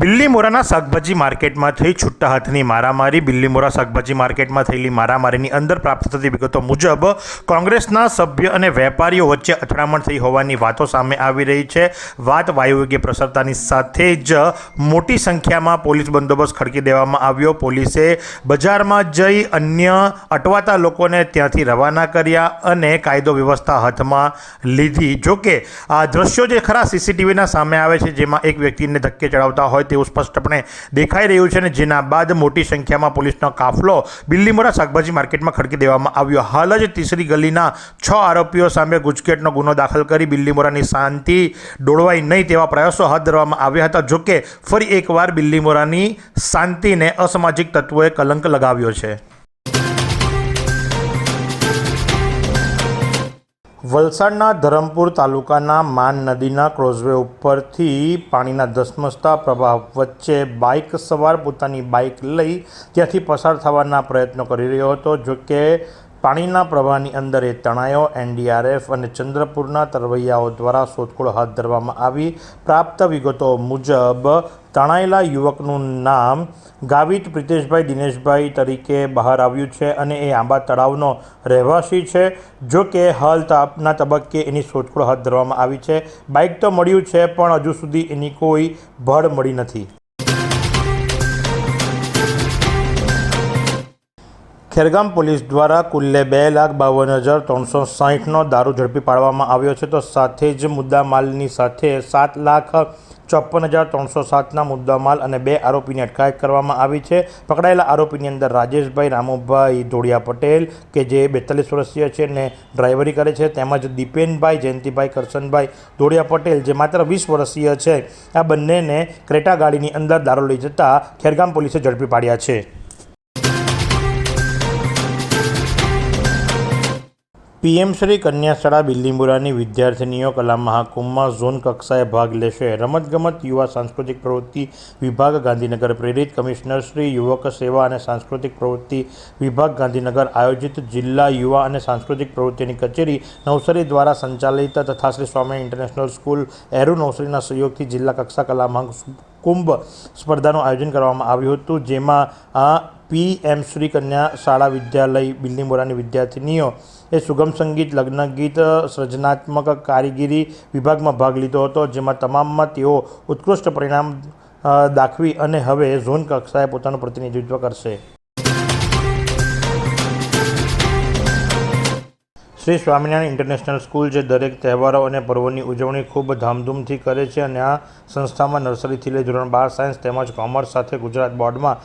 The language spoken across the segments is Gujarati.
બિલ્લીમોરાના શાકભાજી માર્કેટમાં થઈ છૂટા હાથની મારામારી, બિલ્લીમોરા શાકભાજી માર્કેટમાં થયેલી મારામારીની અંદર પ્રાપ્ત થતી વિગતો મુજબ, કોંગ્રેસના સભ્ય અને વેપારીઓ વચ્ચે અથડામણ થઈ હોવાની વાતો સામે આવી રહી છે. વાત વાયુવેગે પ્રસરતાની સાથે જ મોટી સંખ્યામાં પોલીસ બંદોબસ્ત ખડકી દેવામાં આવ્યો. પોલીસે બજારમાં જઈ અન્ય અટવાતા લોકોને ત્યાંથી રવાના કર્યા અને કાયદો વ્યવસ્થા હાથમાં લીધી. જોકે, આ દ્રશ્યો જે ખરા સીસીટીવીના સામે આવે છે, જેમાં એક વ્યક્તિને ધક્કે ચડાવતા હોય તેવું સ્પષ્ટપણે દેખાઈ રહ્યું છે અને જેના બાદ મોટી સંખ્યામાં પોલીસનો કાફલો બિલ્લીમોરા શાકભાજી માર્કેટમાં ખડકી દેવામાં આવ્યો. હાલ જ તીસરી ગલીના છ આરોપીઓ સામે ગુજકેટનો ગુનો દાખલ કરી બિલ્લીમોરાની શાંતિ ડોળવાય નહીં તેવા પ્રયાસો હાથ ધરવામાં આવ્યા હતા. જોકે ફરી એકવાર બિલ્લીમોરાની શાંતિને અસામાજિક તત્વોએ કલંક લગાવ્યો છે. વલસાડના ધરમપુર તાલુકાના માન નદીના ક્રોઝવે ઉપરથી પાણીના ધસમસતા પ્રવાહ વચ્ચે બાઇક સવાર પોતાની બાઇક લઈ ત્યાંથી પસાર થવાના પ્રયત્નો કરી રહ્યો હતો જો કે પાણીના પ્રવાહની અંદર એ તણાયો, એનડીઆરએફ અને ચંદ્રપુરના તરવૈયાઓ દ્વારા શોધખોળ હાથ ધરવામાં આવી. પ્રાપ્ત વિગતો મુજબ, તણાયેલા યુવકનું નામ ગાવિત પ્રિતેશભાઈ દિનેશભાઈ તરીકે બહાર આવ્યું છે અને એ આંબા તળાવનો રહેવાસી છે. જો કે હાલ તાપના તબક્કે એની શોધખોળ હાથ ધરવામાં આવી છે. બાઇક તો મળ્યું છે, પણ હજુ સુધી એની કોઈ ભળ મળી નથી. ખેરગામ પોલીસ દ્વારા કુલ્લે બે લાખ બાવન હજાર ત્રણસો સાહીઠનો દારૂ ઝડપી પાડવામાં આવ્યો છે. તો સાથે જ મુદ્દામાલની સાથે સાત લાખ ચોપન હજાર ત્રણસો સાતના મુદ્દામાલ અને બે આરોપીની અટકાયત કરવામાં આવી છે. પકડાયેલા આરોપીની અંદર રાજેશભાઈ રામુભાઈ ધોળિયા પટેલ, કે જે બેતાલીસ વર્ષીય છે ને ડ્રાઈવરી કરે છે, તેમજ દીપેનભાઈ જયંતિભાઈ કરશનભાઈ ધોળિયા પટેલ, જે માત્ર વીસ વર્ષીય છે. આ બંનેને ક્રેટા ગાડીની અંદર દારૂ લઈ જતા ખેરગામ પોલીસે ઝડપી પાડ્યા છે. પીએમ શ્રી કન્યા શાળા બિલ્લીમુરાની વિદ્યાર્થીનીઓ કલા મહાકુંભમાં ઝોન કક્ષાએ ભાગ લેશે. રમતગમત, યુવા સાંસ્કૃતિક પ્રવૃત્તિ વિભાગ ગાંધીનગર પ્રેરિત કમિશનર શ્રી, યુવક સેવા અને સાંસ્કૃતિક પ્રવૃત્તિ વિભાગ ગાંધીનગર આયોજિત જિલ્લા યુવા અને સાંસ્કૃતિક પ્રવૃત્તિની કચેરી નવસારી દ્વારા સંચાલિત તથા શ્રી સ્વામી ઇન્ટરનેશનલ સ્કૂલ એરુ નવસારીના સહયોગથી જિલ્લા કક્ષા કલા મહાકુંભ સ્પર્ધાનું આયોજન કરવામાં આવ્યું હતું, જેમાં આ પી એમ શ્રી કન્યા શાળા વિદ્યાલય બિલ્લીમોરાની વિદ્યાર્થીનીઓ એ સુગમ સંગીત, લગ્ન ગીત, સર્જનાત્મક કારીગીરી વિભાગમાં ભાગ લીધો હતો, જેમાં તમામમાં તેઓ ઉત્કૃષ્ટ પરિણામ દાખવી અને હવે ઝોન કક્ષાએ પોતાનું પ્રતિનિધિત્વ કરશે. શ્રી સ્વામિનારાયણ ઇન્ટરનેશનલ સ્કૂલ જે દરેક તહેવારો અને પર્વોની ઉજવણી ખૂબ ધામધૂમથી કરે છે અને આ સંસ્થામાં નર્સરીથી લઈ ધોરણ બાર, સાયન્સ તેમજ કોમર્સ સાથે ગુજરાત બોર્ડમાં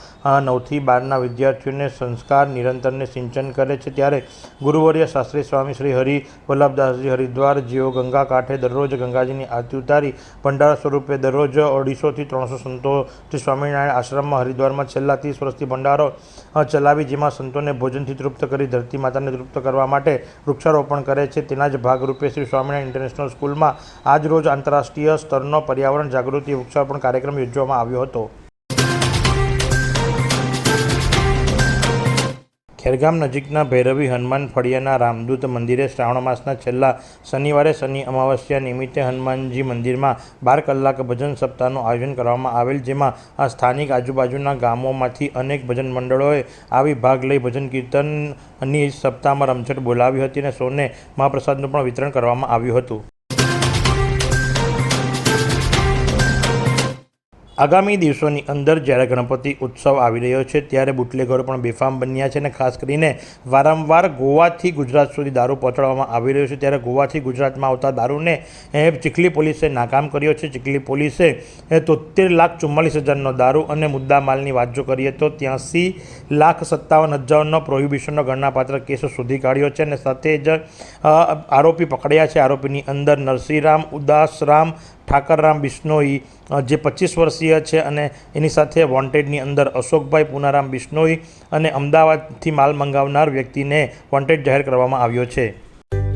નવથી બારના વિદ્યાર્થીઓને સંસ્કાર, નિરંતરને સિંચન કરે છે. ત્યારે ગુરુવર્ય શાસ્ત્રી સ્વામી શ્રી હરિ વલ્લભદાસજી હરિદ્વાર જેઓ ગંગા કાંઠે દરરોજ ગંગાજીની આરતી ઉતારી ભંડારા સ્વરૂપે દરરોજ અઢીસોથી ત્રણસો સંતો શ્રી સ્વામિનારાયણ આશ્રમમાં હરિદ્વારમાં છેલ્લા ત્રીસ વર્ષથી ભંડારો ચલાવી જેમાં સંતોને ભોજનથી તૃપ્ત કરી ધરતી માતાને તૃપ્ત કરવા માટે વૃક્ષારોપણ કરે છે. તેના જ ભાગરૂપે શ્રી સ્વામિનારાયણ ઇન્ટરનેશનલ સ્કૂલમાં આજરોજ આંતરરાષ્ટ્રીય સ્તરનો પર્યાવરણ જાગૃતિ વૃક્ષારોપણ કાર્યક્રમ યોજવામાં આવ્યો હતો. ખેરગામ નજીકના ભૈરવી હનુમાન ફળિયાના રામદૂત મંદિરે શ્રાવણ માસના છેલ્લા શનિવારે શનિ અમાવસ્યા નિમિત્તે હનુમાનજી મંદિરમાં બાર કલાક ભજન સપ્તાહનું આયોજન કરવામાં આવેલ, જેમાં આ સ્થાનિક આજુબાજુના ગામોમાંથી અનેક ભજન મંડળોએ આવી ભાગ લઈ ભજન કીર્તનની સપ્તાહમાં રમઝટ બોલાવી હતી અને સૌને મહાપ્રસાદનું પણ વિતરણ કરવામાં આવ્યું હતું. આગામી દિવસોની અંદર જ્યારે ગણપતિ ઉત્સવ આવી રહ્યો છે, ત્યારે બુટલેગરો પણ બેફામ બન્યા છે અને ખાસ કરીને વારંવાર ગોવાથી ગુજરાત સુધી દારૂ પહોંચાડવામાં આવી રહ્યો છે. ત્યારે ગોવાથી ગુજરાતમાં આવતા દારૂને ચીખલી પોલીસે નાકામ કર્યો છે. ચીખલી પોલીસે તોતેર લાખ ચુમ્માલીસ હજારનો દારૂ અને મુદ્દા માલની વાત જો કરીએ તો ત્યાંસી લાખ સત્તાવન હજારનો પ્રોહિબિશનનો ગણનાપાત્ર કેસો શોધી કાઢ્યો છે અને સાથે જ આરોપી પકડ્યા છે. આરોપીની અંદર નરસિંહરામ ઉદાસરામ ઠાકરરામ બિશ્નોઈ જે પચીસ વર્ષીય છે અને એની સાથે વોન્ટેડની અંદર અશોકભાઈ પુનારામ બિશ્નોઈ અને અમદાવાદથી માલ મંગાવનાર વ્યક્તિને વોન્ટેડ જાહેર કરવામાં આવ્યો છે.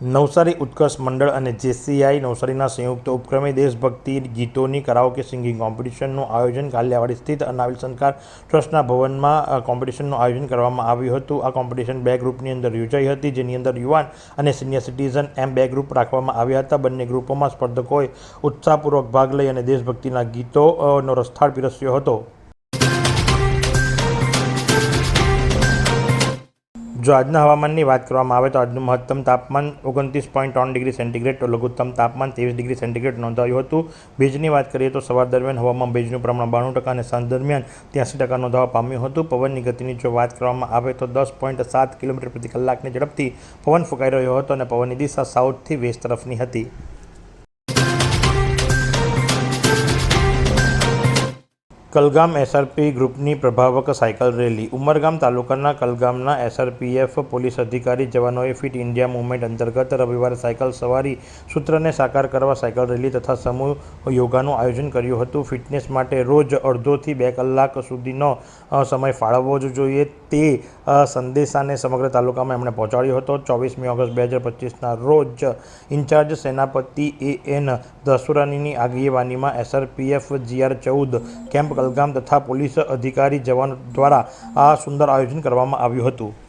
Navsari Utkarsh Mandal અને જેસીઆઈ નવસારીના સંયુક્ત ઉપક્રમે દેશભક્તિ ગીતોની કરાઓકે સિંગિંગ કોમ્પિટિશનનું આયોજન કાલિયાવાડી સ્થિત અનાવિલ સંસ્કાર ટ્રસ્ટના ભવનમાં કોમ્પિટિશનનું આયોજન કરવામાં આવ્યું હતું. આ કોમ્પિટિશન બે ગ્રુપની અંદર યોજાઈ હતી, જેની અંદર યુવાન અને સિનિયર સિટીઝન એમ બે ગ્રુપ રાખવામાં આવ્યા હતા. બંને ગ્રુપોમાં સ્પર્ધકોએ ઉત્સાહપૂર્વક ભાગ લઈ અને દેશભક્તિના ગીતોનો રસથાળ પીરસ્યો હતો. જો આજના હવામાનની વાત કરવામાં આવે તો આજનું મહત્તમ તાપમાન ઓગણત્રીસ પોઈન્ટ ત્રણ ડિગ્રી સેન્ટીગ્રેડ, તો લઘુત્તમ તાપમાન ત્રેવીસ ડિગ્રી સેન્ટીગ્રેડ નોંધાયું હતું. ભેજની વાત કરીએ તો સવાર દરમિયાન હવામાં ભેજનું પ્રમાણ બાણું ટકા અને સાંજ દરમિયાન ત્યાંસી ટકા નોંધાવા પામ્યું હતું. પવનની ગતિની જો વાત કરવામાં આવે તો દસ પોઈન્ટ સાત કિલોમીટર પ્રતિ કલાકની ઝડપથી પવન ફૂંકાઈ રહ્યો હતો અને પવનની દિશા સાઉથથી વેસ્ટ તરફની હતી. કલગામ એસઆરપી ગ્રુપની પ્રભાવક સાયકલ રેલી. ઉમરગામ તાલુકાના કલગામના એસઆરપીએફ પોલીસ અધિકારી જવાનોએ ફિટ ઇન્ડિયા મુવમેન્ટ અંતર્ગત રવિવારે સાયકલ સવારી સૂત્રને સાકાર કરવા સાયકલ રેલી તથા સમૂહ યોગાનું આયોજન કર્યું હતું. ફિટનેસ માટે રોજ અડધોથી બે કલાક સુધીનો સમય ફાળવવો જ જોઈએ. તે સંદેશાને સમગ્ર તાલુકામાં એમણે પહોંચાડ્યો હતો. ચોવીસમી ઓગસ્ટ બે હજાર પચીસના રોજ ઇન્ચાર્જ સેનાપતિ એ એન દસુરાનીની આગેવાનીમાં એસઆરપીએફ જીઆર ચૌદ, કેમ્પ કલગામ તથા પોલીસ અધિકારી જવાનો દ્વારા આ સુંદર આયોજન કરવામાં આવ્યું હતું.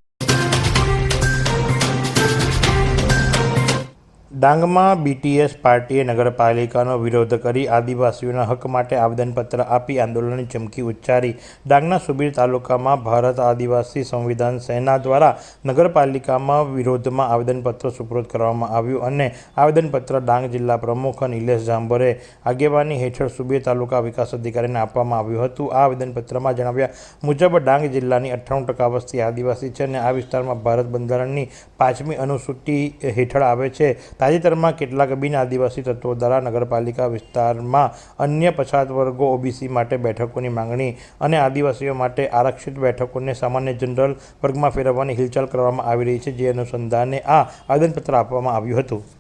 ડાંગમાં બીટીએસ પાર્ટીએ નગરપાલિકાનો વિરોધ કરી આદિવાસીઓના હક માટે આવેદનપત્ર આપી આંદોલનની ચમકી ઉચ્ચારી. ડાંગના સુબીર તાલુકામાં ભારત આદિવાસી સંવિધાન સેના દ્વારા નગરપાલિકામાં વિરોધમાં આવેદનપત્ર સુપ્રત કરવામાં આવ્યું અને આવેદનપત્ર ડાંગ જિલ્લા પ્રમુખ નિલેશ જાંબરે આગેવાની હેઠળ સુબીર તાલુકા વિકાસ અધિકારીને આપવામાં આવ્યું હતું. આ આવેદનપત્રમાં જણાવ્યા મુજબ, ડાંગ જિલ્લાની અઠ્ઠાણું ટકા વસ્તી આદિવાસી છે અને આ વિસ્તારમાં ભારત બંધારણની પાંચમી અનુસૂચિ હેઠળ આવે છે. તાજેતરમાં કેટલાક બિન આદિવાસી તત્વો દ્વારા નગરપાલિકા વિસ્તારમાં અન્ય પછાત વર્ગો ઓબીસી માટે બેઠકોની માંગણી અને આદિવાસીઓ માટે આરક્ષિત બેઠકોને સામાન્ય જનરલ વર્ગમાં ફેરવવાની હિલચાલ કરવામાં આવી રહી છે, જે અનુસંધાને આ આવેદનપત્ર આપવામાં આવ્યું હતું.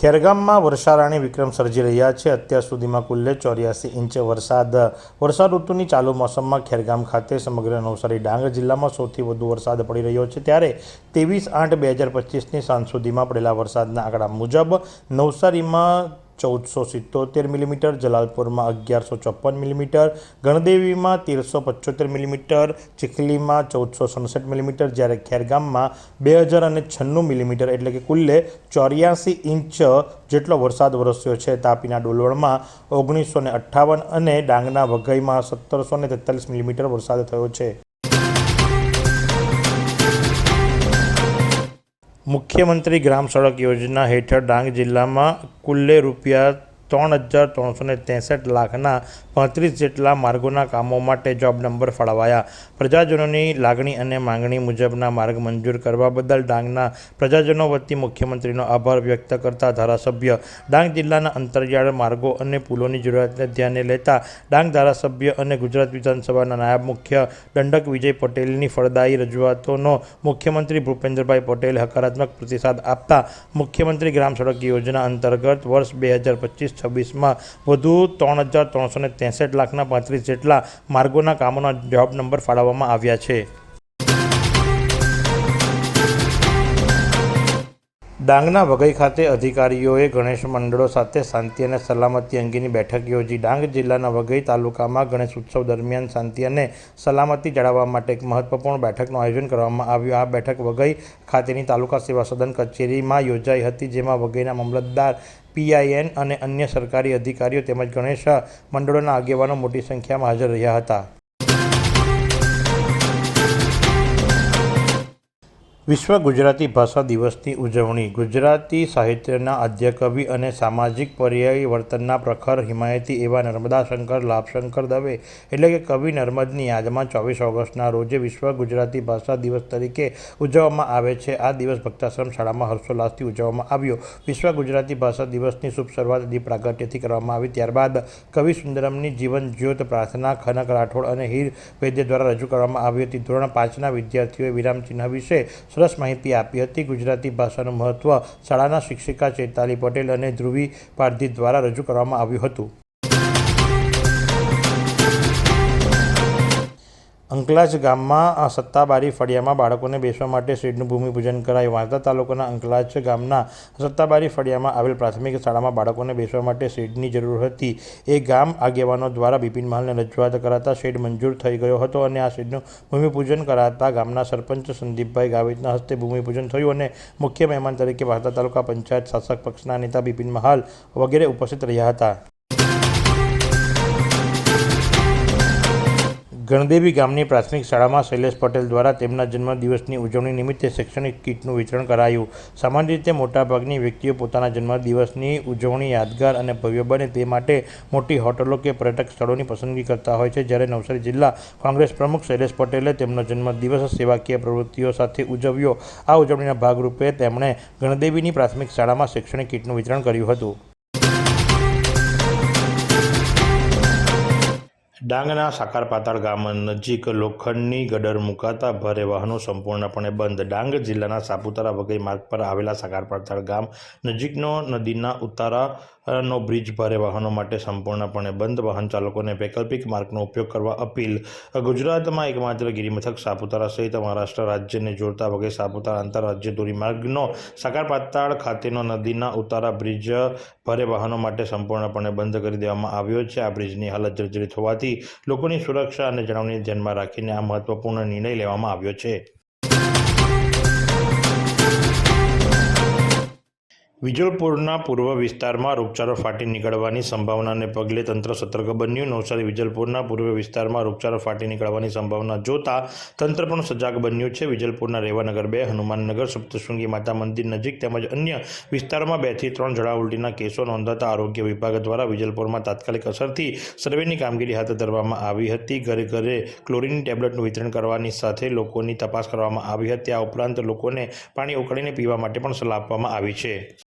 ખેરગામમાં વર્ષારાણી વિક્રમ સર્જી રહ્યા છે. અત્યાર સુધીમાં કુલ્લે ચોર્યાસી ઇંચ વરસાદ વર્ષા ઋતુની ચાલુ મોસમમાં ખેરગામ ખાતે સમગ્ર નવસારી ડાંગ જિલ્લામાં સૌથી વધુ વરસાદ પડી રહ્યો છે. ત્યારે ત્રેવીસ આઠ બે હજાર પચીસની સાંજ સુધીમાં પડેલા વરસાદના આંકડા મુજબ નવસારીમાં ચૌદસો સિત્તોતેર મિલીમીટર, જલાલપુરમાં અગિયારસો ચોપન મિલીમીટર, ગણદેવીમાં તેરસો પચોતેર મિલીમીટર, ચીખલીમાં ચૌદસો સડસઠ મિલીમીટર, જ્યારે ખેરગામમાં બે હજાર અને છન્નું મિલીમીટર એટલે કે કુલ્લે ચોર્યાસી ઇંચ જેટલો વરસાદ વરસ્યો છે. તાપીના ડોલવણમાં ઓગણીસો ને અઠ્ઠાવન અને ડાંગના વઘઈમાં સત્તરસો ને તેતાલીસ મિલીમીટર વરસાદ થયો છે. મુખ્યમંત્રી ગ્રામ સડક યોજના હેઠળ ડાંગ જિલ્લામાં કુલ્લે રૂપિયા ત્રણ હજાર ત્રણસો ને ત્રેસઠ લાખના પાંત્રીસ જેટલા માર્ગોના કામો માટે જોબ નંબર ફાળવાયા. પ્રજાજનોની લાગણી અને માંગણી મુજબના માર્ગ મંજૂર કરવા બદલ ડાંગના પ્રજાજનો વતી મુખ્યમંત્રીનો આભાર વ્યક્ત કરતા ધારાસભ્ય. ડાંગ જિલ્લાના અંતરિયાળ માર્ગો અને પુલોની જરૂરિયાતને ધ્યાને લેતા ડાંગ ધારાસભ્ય અને ગુજરાત વિધાનસભાના નાયબ મુખ્ય દંડક વિજય પટેલની ફળદાયી રજૂઆતોનો મુખ્યમંત્રી ભૂપેન્દ્રભાઈ પટેલે હકારાત્મક પ્રતિસાદ આપતા મુખ્યમંત્રી ગ્રામ સડક યોજના અંતર્ગત વર્ષ બે હજાર પચીસ છવ્વીસમાં વધુ ત્રણ હજાર ત્રણસો ને ત્રેસઠ લાખના પાંત્રીસ જેટલા માર્ગોના કામોના જોબ નંબર ફાળવવામાં આવ્યા છે. ડાંગના વઘઈ ખાતે અધિકારીઓએ ગણેશ મંડળો સાથે શાંતિ અને સલામતી અંગેની બેઠક યોજી ડાંગ જિલ્લાના વઘઈ તાલુકામાં ગણેશ ઉત્સવ દરમિયાન શાંતિ અને સલામતી જાળવવા માટે એક મહત્વપૂર્ણ બેઠકનું આયોજન કરવામાં આવ્યું. આ બેઠક વઘઈ ખાતેની તાલુકા સેવા સદન કચેરીમાં યોજાઈ હતી, જેમાં વઘઈના મામલતદાર પીઆઈએન અને અન્ય સરકારી અધિકારીઓ તેમજ ગણેશ મંડળોના આગેવાનો મોટી સંખ્યામાં હાજર રહ્યા હતા. વિશ્વ ગુજરાતી ભાષા દિવસની ઉજવણી. ગુજરાતી સાહિત્યના અધ્યકવિ અને સામાજિક પર્યાવર્તનના પ્રખર હિમાયતી એવા નર્મદા શંકર લાભશંકર દવે એટલે કે કવિ નર્મદની યાદમાં ચોવીસ ઓગસ્ટના રોજે વિશ્વ ગુજરાતી ભાષા દિવસ તરીકે ઉજવવામાં આવે છે. આ દિવસ ભક્તાશ્રમ શાળામાં હર્ષોલ્લાસથી ઉજવવામાં આવ્યો. વિશ્વ ગુજરાતી ભાષા દિવસની શુભ શરૂઆત દીપ પ્રાગટ્યથી કરવામાં આવી. ત્યારબાદ કવિ સુંદરમની જીવન જ્યોત પ્રાર્થના, ખનક રાઠોડ અને હીર વૈદ્ય દ્વારા રજૂ કરવામાં આવી હતી. ધોરણ પાંચના વિદ્યાર્થીઓએ વિરામચિહ્ન વિશે સરસ માહિતી આપી હતી. ગુજરાતી ભાષાનું મહત્ત્વ શાળાના શિક્ષિકા ચૈતાલી પટેલ અને ધ્રુવી પારધી દ્વારા રજૂ કરવામાં આવ્યું હતું. અંકલાજ ગામમાં સત્તાબારી ફળિયામાં બાળકોને બેસવા માટે શેડનું ભૂમિપૂજન કરાયું. વાંસદા તાલુકાના અંકલાજ ગામના સત્તાબારી ફળિયામાં આવેલ પ્રાથમિક શાળામાં બાળકોને બેસવા માટે શેડની જરૂર હતી. એ ગામ આગેવાનો દ્વારા બિપિન મહાલને રજૂઆત કરાતા શેડ મંજૂર થઈ ગયો હતો અને આ શેડનું ભૂમિપૂજન કરાતા ગામના સરપંચ સંદીપભાઈ ગાવિતના હસ્તે ભૂમિપૂજન થયું અને મુખ્ય મહેમાન તરીકે વાંસદા તાલુકા પંચાયત શાસક પક્ષના નેતા બિપિન મહાલ વગેરે ઉપસ્થિત રહ્યા હતા. ગણદેવી ગામની પ્રાથમિક શાળામાં શૈલેષ પટેલ દ્વારા તેમના જન્મદિવસની ઉજવણી નિમિત્તે શૈક્ષણિક કીટનું વિતરણ કરાયું. સામાન્ય રીતે મોટાભાગની વ્યક્તિઓ પોતાના જન્મદિવસની ઉજવણી, યાદગાર અને ભવ્ય બને તે માટે મોટી હોટલો કે પર્યટક સ્થળોની પસંદગી કરતા હોય છે. જ્યારે નવસારી જિલ્લા કોંગ્રેસ પ્રમુખ શૈલેષ પટેલે તેમનો જન્મદિવસ સેવાકીય પ્રવૃત્તિઓ સાથે ઉજવ્યો. આ ઉજવણીના ભાગરૂપે તેમણે ગણદેવીની પ્રાથમિક શાળામાં શૈક્ષણિક કીટનું વિતરણ કર્યું હતું. ડાંગના સાકાર પાતાળ ગામ નજીક લોખંડની ગડર મુકાતા ભારે વાહનો સંપૂર્ણપણે બંધ. ડાંગ જિલ્લાના સાપુતારા વગઈ માર્ગ પર આવેલા સાકાર પાતાળ ગામ નજીકનો નદીના ઉતારાનો બ્રિજ ભારે વાહનો માટે સંપૂર્ણપણે બંધ. વાહન ચાલકોને વૈકલ્પિક માર્ગનો ઉપયોગ કરવા અપીલ. ગુજરાતમાં એકમાત્ર ગિરિમથક સાપુતારા સહિત મહારાષ્ટ્ર રાજ્યને જોડતા વગેરે સાપુતારા આંતરરાજ્ય ધોરીમાર્ગનો સાકાર પાતાળ ખાતેનો નદીના ઉતારા બ્રિજ ભારે વાહનો માટે સંપૂર્ણપણે બંધ કરી દેવામાં આવ્યો છે. આ બ્રિજની હાલત જર્જરિત હોવાથી લોકોની સુરક્ષા અને જણાવણી ધ્યાનમાં રાખીને આ મહત્વપૂર્ણ નિર્ણય લેવામાં આવ્યો છે. વિજલપુરના પૂર્વ વિસ્તારમાં રોગચાળો ફાટી નીકળવાની સંભાવનાને પગલે તંત્ર સતર્ક બન્યું. નવસારી, વિજલપુરના પૂર્વ વિસ્તારમાં રોગચાળો ફાટી નીકળવાની સંભાવના જોતા તંત્ર પણ સજાગ બન્યું છે. વિજલપુરના રેવાનગર બે, હનુમાનનગર, સપ્તશૃંગી માતા મંદિર નજીક તેમજ અન્ય વિસ્તારોમાં બેથી ત્રણ ઝડાઉલટીના કેસો નોંધાતા આરોગ્ય વિભાગ દ્વારા વિજલપુરમાં તાત્કાલિક અસરથી સર્વેની કામગીરી હાથ ધરવામાં આવી હતી. ઘરે ઘરે ક્લોરીન ટેબ્લેટનું વિતરણ કરવાની સાથે લોકોની તપાસ કરવામાં આવી હતી. આ ઉપરાંત લોકોને પાણી ઉકળીને પીવા માટે પણ સલાહ આપવામાં આવી છે.